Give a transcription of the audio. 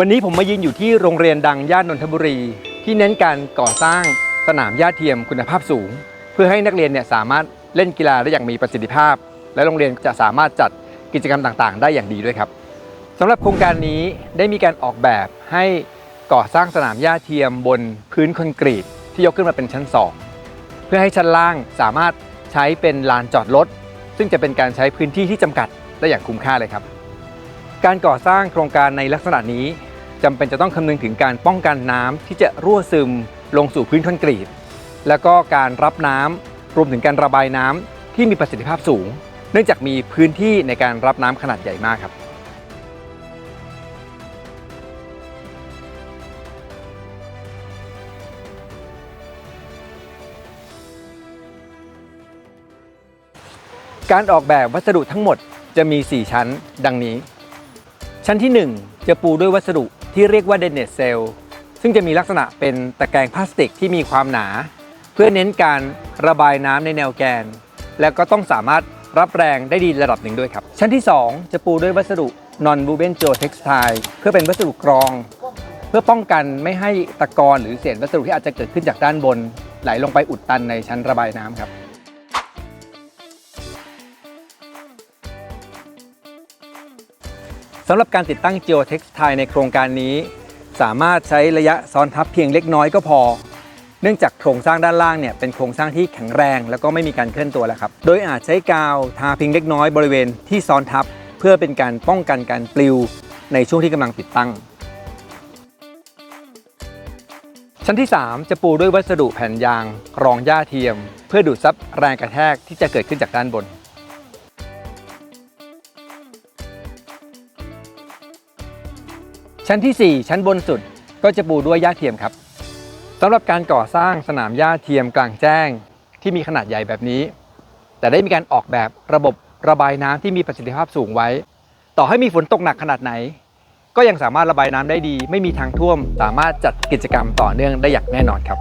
วันนี้ผมมายืนอยู่ที่โรงเรียนดังย่านนนทบุรี ที่เน้นการก่อสร้างสนามหญ้าเทียมคุณภาพสูง เพื่อให้นักเรียนเนี่ยสามารถเล่นกีฬาได้อย่างมีประสิทธิภาพ และโรงเรียนจะสามารถจัดกิจกรรมต่างๆ ได้อย่างดีด้วยครับสำหรับโครงการนี้ได้มีการออกแบบให้ก่อสร้างสนามหญ้าเทียมบนพื้นคอนกรีต ที่ยกขึ้นมาเป็นชั้น 2 เพื่อให้ชั้นล่างสามารถใช้เป็นลานจอดรถซึ่งจะเป็นการใช้พื้นที่ที่จำกัดได้อย่างคุ้มค่าเลยครับ การก่อสร้างโครงการในลักษณะนี้ จำเป็นจะต้องคำนึงถึงการป้องกันน้ำที่จะรั่วซึมลงสู่พื้นคอนกรีต แล้วก็การรับน้ำรวมถึงการระบายน้ำที่มีประสิทธิภาพสูง เนื่องจากมีพื้นที่ในการรับน้ำขนาดใหญ่มากครับการออกแบบวัสดุทั้งหมดจะมี 4 ชั้นดังนี้ ชั้นที่ 1 จะปูด้วยวัสดุ ที่เรียกว่าเดนเนตเซลซึ่งจะมีลักษณะเป็นตะแกรงพลาสติกที่มีความหนา เพื่อเน้นการระบายน้ำในแนวแกน แล้วก็ต้องสามารถรับแรงได้ดีระดับหนึ่งด้วยครับ ชั้นที่ 2 จะปูด้วยวัสดุ non w o v e n geotextile เพื่อเป็นวัสดุกรอง เพื่อป้องกันไม่ให้ตะกอนหรือเศษวัสดุที่อาจจะเกิดขึ้นจากด้านบน ไหลลงไปอุดตันในชั้นระบายน้ำครับ สำหรับการติดตั้ง Geotextile ในโครงการนี้ สามารถใช้ระยะซ้อนทับเพียงเล็กน้อยก็พอ เนื่องจากโครงสร้างด้านล่างเนี่ยเป็นโครงสร้างที่แข็งแรง แล้วก็ไม่มีการเคลื่อนตัวแล้วครับ โดยอาจใช้กาวทาเพียงเล็กน้อยบริเวณที่ซ้อนทับ เพื่อเป็นการป้องกันการปลิว ในช่วงที่กำลังติดตั้ง ชั้นที่ 3 จะปูด้วยวัสดุแผ่นยางรองหญ้าเทียม เพื่อดูดซับแรงกระแทกที่จะเกิดขึ้นจากด้านบน ชั้นที่ 4 ชั้นบนสุดก็จะปูด้วยหญ้าเทียมครับสำหรับการก่อสร้างสนามหญ้าเทียมกลางแจ้งที่มีขนาดใหญ่แบบนี้ แต่ได้มีการออกแบบระบบระบายน้ำที่มีประสิทธิภาพสูงไว้ ต่อให้มีฝนตกหนักขนาดไหน ก็ยังสามารถระบายน้ำได้ดี ไม่มีทางท่วม สามารถจัดกิจกรรมต่อเนื่องได้อย่างแน่นอนครับ